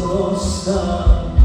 Господа.